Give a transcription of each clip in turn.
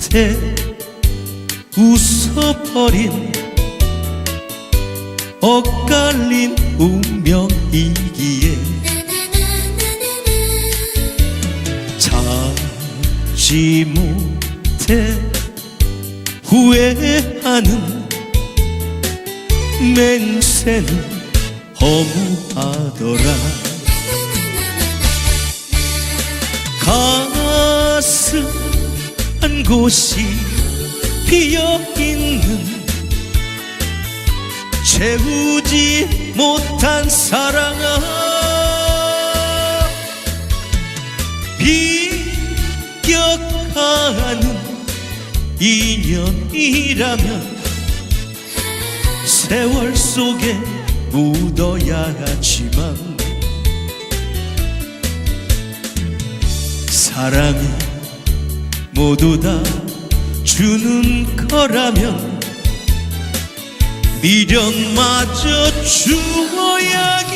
못해 웃어버린 엇갈린 운명이기에 참지 못해 후회하는 맹세는 허무하더라 한 곳이 비어있는 채우지 못한 사랑아 비껴가는 인연이라면 세월 속에 묻어야 하지만 사랑이 모두 다 주는 거라면 미련마저 주어야겠지.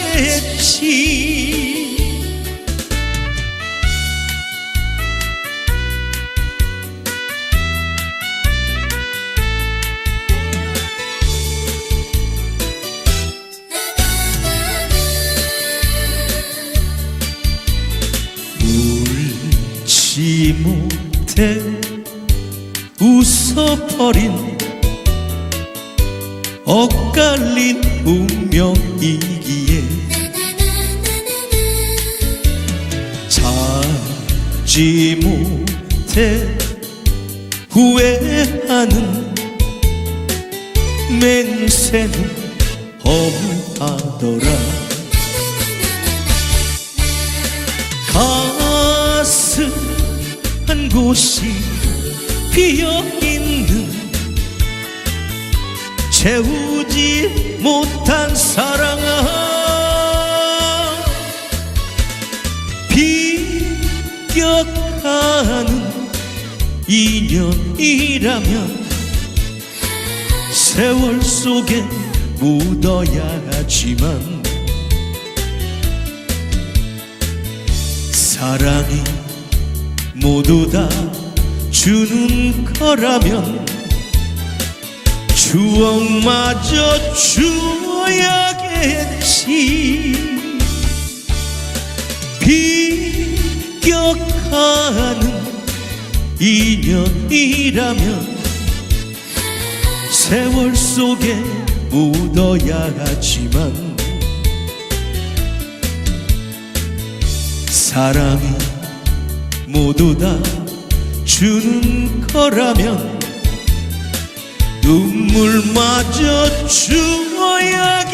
울지 못 해 웃어버린 엇갈린 운명이기에 참지 못해 후회하는 맹세는 허무하더라. 가슴 한 곳이 비어있는 채우지 못한 사랑아 비껴가는 인연이라면 세월 속에 묻어야 하지만 사랑이 모두 다 주는 거라면 추억마저 주어야겠지. 비껴가는 인연이라면 세월 속에 묻어야 하지만 사랑이 모두 다 주는 거라면 눈물마저 주어야겠지.